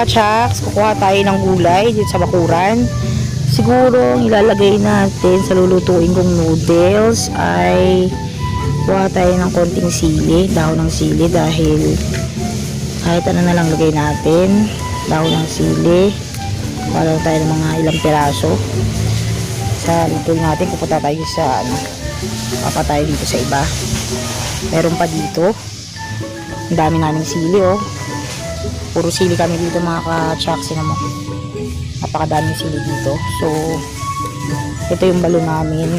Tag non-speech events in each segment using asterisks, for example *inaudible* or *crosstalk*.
kachaks. Kukuha tayo ng gulay dito sa bakuran. Siguro ilalagay natin sa lulutuin kong noodles ay kuha tayo ng konting sili, dahon ng sili dahil kahit ano na lang lagay natin, dahon ng sili. Kuha tayo ng mga ilang piraso. Sa lutuin natin, pupunta tayo sa ano, papa tayo dito sa iba. Meron pa dito. Ang dami naming sili oh. Puro sili kami dito mga ka-chaks mo. Napakadaming sili dito. So ito yung balon namin.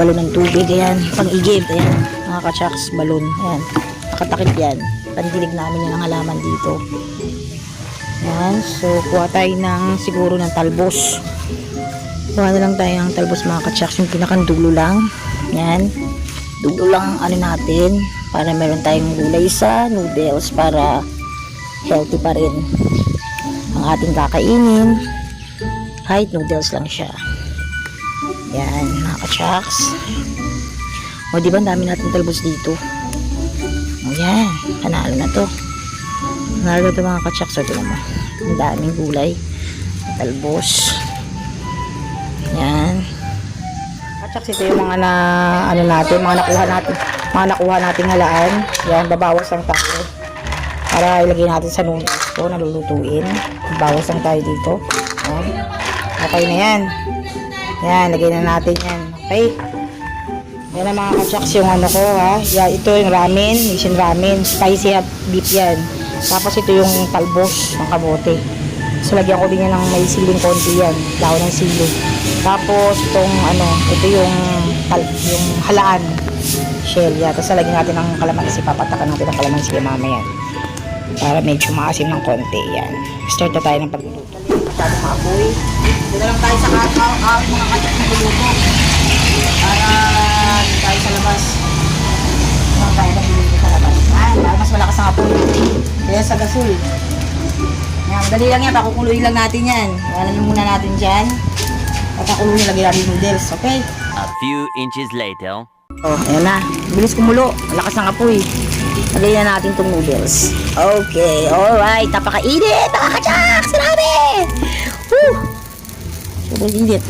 Balon ng tubig ayan. Pang igib ayan mga ka-chaks balon ayan. Nakatakip yan. Pandilig namin yan ang halaman dito. Ayan so kuha tayo ng siguro ng talbos kuha na lang tayo ng talbos mga ka-chaks yung pinakandulo lang. Ayan dulo lang ano natin para meron tayong gulay sa noodles para healthy pa rin ang ating kakainin. Kahit noodles lang siya. Yan mga kachaks o di ba ang dami natin talbos dito? O yan. Panalo na to. Panalo na to mga kachaks o tignan mo ang daming gulay. Talbos. yan kachaks ito yung mga na ano natin mga nakuha natin mga nakuha nating halaan yan babawas lang tayo para ilagay natin sa noodles ko na lulutuin. Bawas lang tayo dito. Ayan. Okay na yan. Yan, lagay na natin yan. Okay. Yan ang mga kachaks yung ano ko ha. Yan, ito yung ramen, Asian ramen. Spicy at beef yan. Tapos ito yung talbos ng kamote. So lagyan ko din yan ng may siling konti yan. Dahon ng sili. Tapos itong ano, ito yung, yung halaan. Shell yan. Tapos lagyan natin ng kalamansi. Papatakan natin ng kalamansi mamaya para medyo maasim ng konti. Yan. Start na tayo ng pagluluto. Masyadong maapoy. Dito na lang tayo sa kakaw, kakaw, mga kachat ng luluto. Para tayo sa labas. Lang tayo nagluluto sa labas. Para mas malakas ang apoy. Kaya sa gasol. Yan, dali lang yan. Pakukuluin lang natin yan. Wala muna natin dyan. Pakakuluin, lagyan natin noodles. Okay? A few inches later. Oh, ayan na. Bilis kumulo. Malakas ng apoy. Lagyan na natin itong noodles. Okay, alright. Napakainit! Nakakachak! Sinabi! Woo! Sobrang init.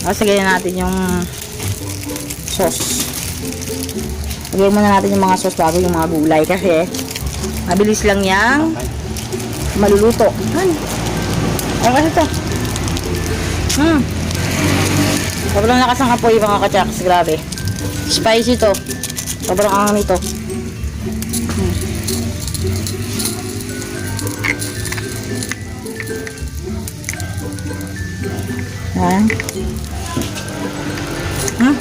Tapos lagyan na natin yung sauce. Lagyan muna natin yung mga sauce bago yung mga gulay kasi mabilis lang yang maluluto. Ano? Ano kasi ito? Hmm. Sobrang lakas ng apoy mga kachaks. Grabe. Spicy to. Sobrang angang nito. Hmm. Hmm?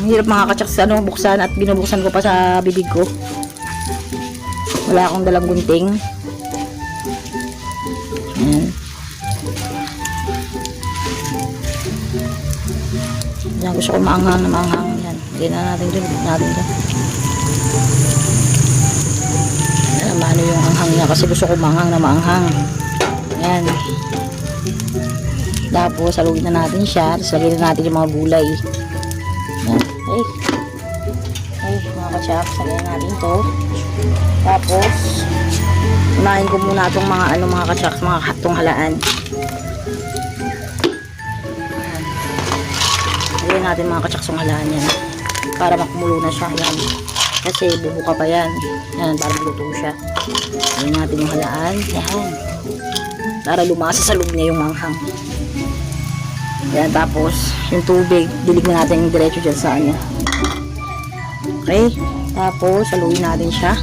Ang hirap mga kachaks ano, buksan at binubuksan ko pa sa bibig ko. Wala akong dalang gunting. Yan. Gusto ko maanghang na maanghang. Yan, lagyan na natin. Lagyan natin. Yan, maano yung anghang niya kasi gusto ko maanghang na maanghang. Yan. Tapos, haluin na natin siya. Tapos, na natin yung mga gulay. Yan. Ay. Ay, mga kachaps. Lagyan natin to. Tapos, unahin ko muna itong mga ano mga kachaps, mga hatong halaan. Natin mga katsaksong halaan yan. Para makumulo na siya. Yan. Kasi bubuka pa yan. Yan, para maluto siya. Lagyan natin yung halaan. Yan. Para lumasa sa loob niya yung manghang. Yan, tapos yung tubig, dilig na natin yung diretso dyan sa ano. Okay. Tapos, haluin natin siya.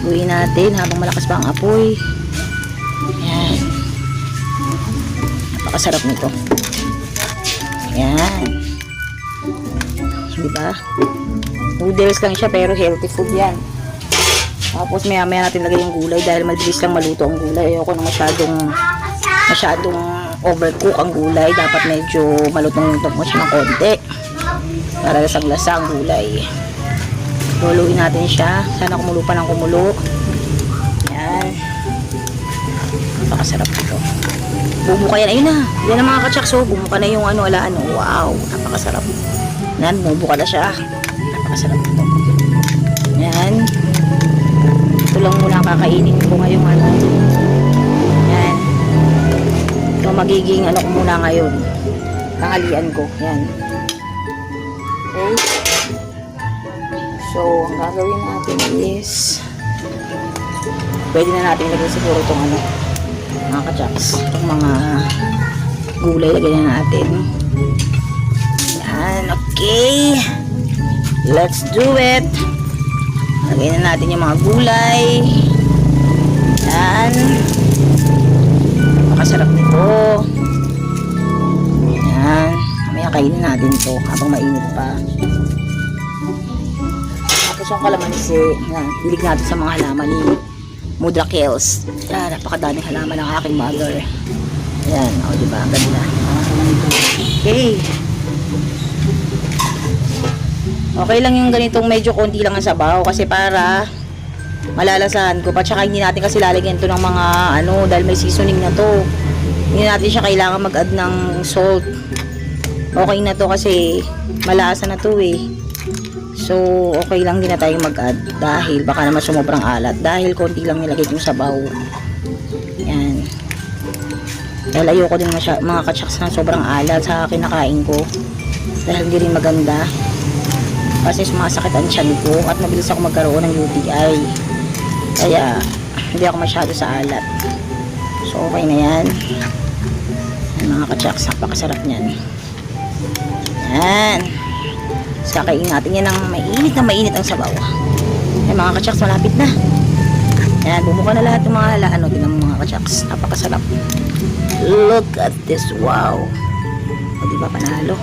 Haluin natin habang malakas pa ang apoy. Yan. Napakasarap nito. Yan. Diba? Noodles lang siya pero healthy food yan. Tapos maya maya natin lagay yung gulay dahil mabilis lang maluto ang gulay. Ayoko na masyadong masyadong overcook ang gulay. Dapat medyo malutong-lutong mo siya ng konti. Para lasang-lasa ang gulay. Luluin natin siya. Sana kumulo pa ng kumulo. Yan. Napakasarap ito. Bumuka yan. Ayun na. Yan ang mga kachaks. Oh. Bumuka na yung ano, ala ano. Wow. Napakasarap. Yan. Bumuka na siya. Napakasarap ito. Yan. Ito lang muna kakainin ko ngayong ano. Yan. Ito magiging ano ko muna ngayon. Tanghalian ko. Yan. Okay. So, ang gagawin natin is pwede na natin lagyan siguro itong ano mga kachaks itong mga gulay lagyan na natin yan okay let's do it lagyan na natin yung mga gulay yan napakasarap nito yan mamaya kainin natin to habang mainit pa tapos yung kalamansi yan, hilig natin sa mga halaman ni Mudra Kills. Yan, napakadaming halaman ng aking mother. Yan, o diba? Ang ganda. Okay. Okay lang yung ganitong medyo konti lang ang sabaw kasi para malalasahan ko pa. Tsaka hindi natin kasi lalagyan to ng mga ano dahil may seasoning na to. Hindi natin siya kailangan mag-add ng salt. Okay na to kasi malasa na to eh. So, okay lang din na tayo mag-add dahil baka naman sumubrang alat. Dahil konti lang nilagay yung sabaw. Yan. Dahil ayoko din masya, mga katsaks na sobrang alat sa kinakain ko. Dahil hindi rin maganda. Kasi sumasakit ang tiyan ko at mabilis ako magkaroon ng UTI. Kaya, hindi ako masyado sa alat. So, okay na yan. Yan, mga katsaks, napakasarap niyan. Yan. So, kakainin natin yan ng mainit na mainit ang sabaw. Ay, mga kachaks, malapit na. Yan, bumuka na lahat ng mga hala. Ano, tingnan mo mga kachaks. Napakasarap. Look at this. Wow. O, di ba panalo?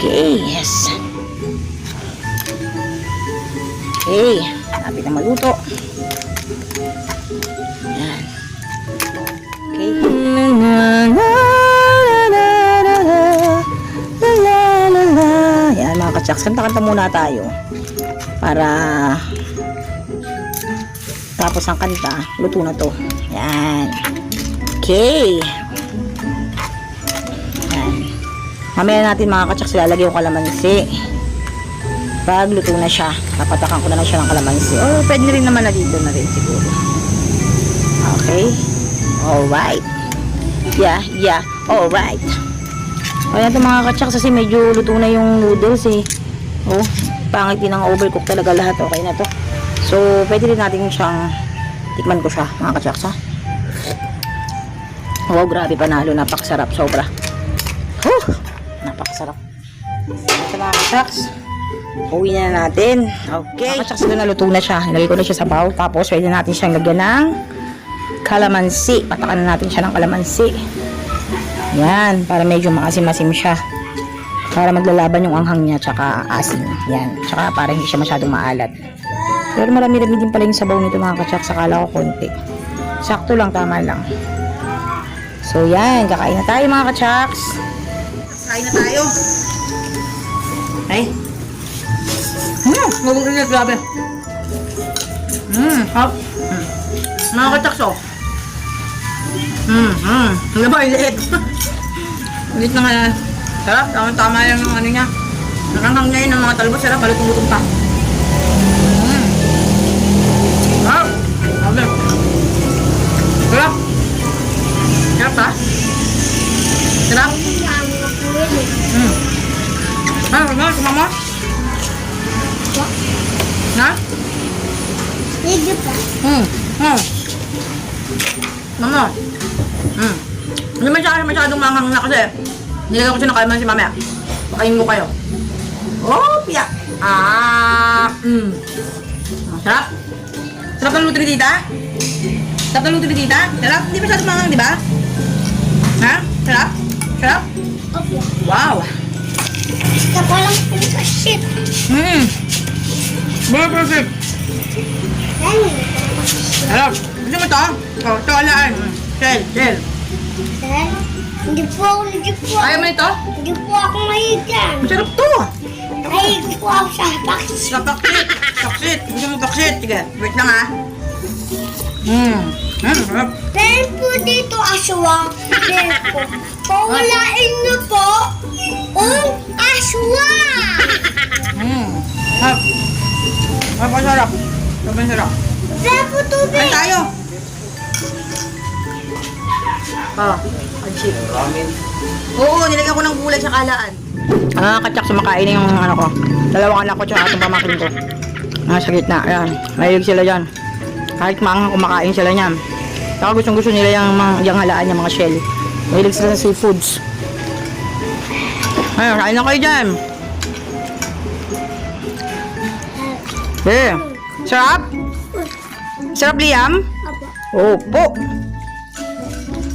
Okay, yes. Okay, malapit na maluto. Yan. Okay. Na, na, na, na, na, na. La la la la. Yan mga kachaks, kanta-kanta muna tayo. Para tapos ang kanta, luto na to. Yan. Okay. Yan. Mamaya natin mga kachaks, lalagay yung kalamansi. Pag luto na siya, napatakan ko na lang siya ng kalamansi. Oh, pwede rin naman na dito na rin siguro. Okay. Alright. Yeah, yeah. Alright. Kaya ito mga kachaks kasi medyo luto na yung noodles eh. Oh, pangit din ang overcook talaga lahat. Okay na to. So, pwede rin natin siyang tikman ko siya mga kachaks ha. Wow, grabe panalo. Napakasarap. Sobra. Huh, napakasarap. Ito mga kachaks. Uwi na natin. Okay. Kachaks, ito naluto na siya. Nilagay ko na siya sa bowl. Tapos, pwede natin siyang lagyan ng kalamansi. Patakan na natin siya ng kalamansi. Yan, para medyo maasim-asim siya. Para maglalaban yung anghang niya tsaka asin. Yan, tsaka para hindi siya masyadong maalat. Pero marami-rami din pala yung sabaw nito mga kachak. Sakala ko konti. Sakto lang, tama lang. So yan, kakain na tayo mga kachaks. Kain na tayo. Ay. Hmm, mabuti grabe. Hmm, hap. Hmm. Kachaks oh. Hmm, hmm. Ano ba, liit? *laughs* liit na nga. Sarap, tama, tama lang yung ano niya. Nakanghang niya yun ng mga talbos, sarap, balutong-lutong pa. Hmm. Sarap. Sabi. Sarap. Sarap ha? Sarap. Hmm. Ah, ano, sumama? Na? Hmm. Hmm. Mama. Hmm. Hindi siya masyadong manghang na kasi nilagyan ko siya ng kalman si mamaya. Pakainin ko kayo. Oh, piya. Ah. Hmm. Sarap. Sarap ng luto ni tita? Sarap ng luto ni tita? Sarap? Hindi masyadong manghang, di ba? Ha? Sarap? Sarap? Wow. Hmm. Very perfect. Sarap. Gusto mo to? Oh, ito alaan. Shell, shell. Hindi po ako, hindi po Ayaw mo nito? Hindi po ako mahigan. Masarap to. Mahigan po ako sa pakis. Sa paksit. Paksit. Gusto mo paksit? Sige, wait lang ha. Hmm. Hmm, sarap. Meron po dito aswang. Meron po. Pawalain Sobrang sarap. Meron po tubig. Kain tayo. Ah, pansit. Oo, nilagyan ko ng gulay sa kalaan. Ah, katsak sumakain na yung ano ko. Dalawang anak ko tsaka itong pamangkin ko. Nasa gitna, ayan. Mahilig sila dyan. Kahit maanghang kumakain sila niyan. Saka gustong gusto nila yung, mga, yung halaan yung mga shell. Mahilig sila sa seafoods. Ayun, kain na kayo dyan. Eh, sarap? Sarap, Liam? Opo.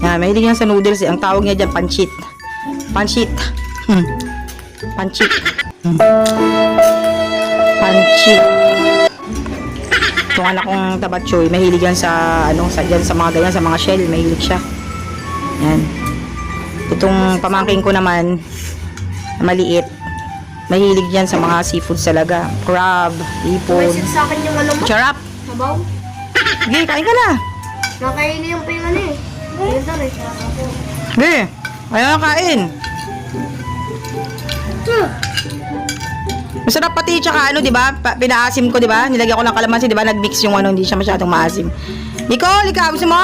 Yan, mahilig yan sa noodles. eh. Ang tawag niya dyan, panchit. Panchit. Hmm. Panchit. Hmm. Panchit. Itong anak kong tabatchoy, mahilig yan sa, ano, sa, dyan, sa mga ganyan, sa mga shell. Mahilig siya. Yan. Itong pamangking ko naman, na maliit, mahilig yan sa mga seafoods talaga. Crab, ipon. sa akin yung ano mo. Charap! Sabaw. Sige, kain ka na. Nakaili yung pa yung ano eh. Ayun daw eh. Sige, ayaw na kain. Masarap pati tsaka ano, 'di ba? Pinaasim ko, 'di ba? Nilagyan ko ng kalamansi, 'di ba? Nag-mix yung ano, hindi siya masyadong maasim. Nicole, ikaw mo?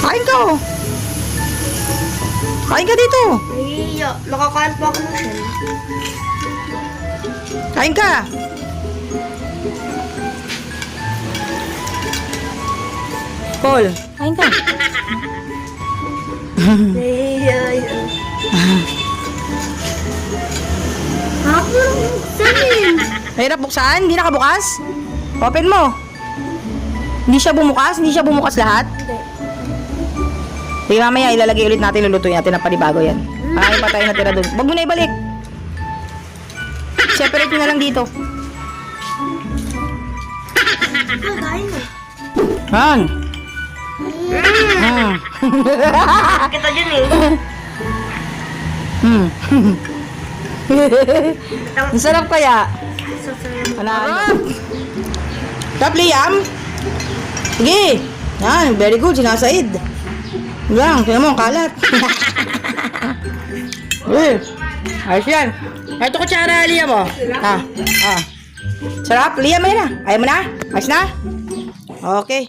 Kain ka. oh. Kain ka dito. Nahihiya. Nakakain pa ako ng shell. Kain ka. Paul, kain ka. Hapon sanin. Mahirap buksan? Hindi nakabukas? Open mo. Hindi siya bumukas? Hindi siya bumukas lahat? Sige mamaya ilalagay ulit natin, lulutuin natin ng panibago yan. Ay, patay na tira doon. Huwag mo na ibalik. Separate nyo na lang dito. Han. Hmm. Kita dyan eh. Hmm. *laughs* Ang sarap kaya. Ano? Tap, Liam? Sige. Yan, very good. Sinasaid. Yan, tingnan mo, kalat. *laughs* Uy, ayos yan. Ito kutsara, Liam, oh. Ah, ah. Sarap, Liam, ayun na. Ayaw mo na? Ayos na? Okay.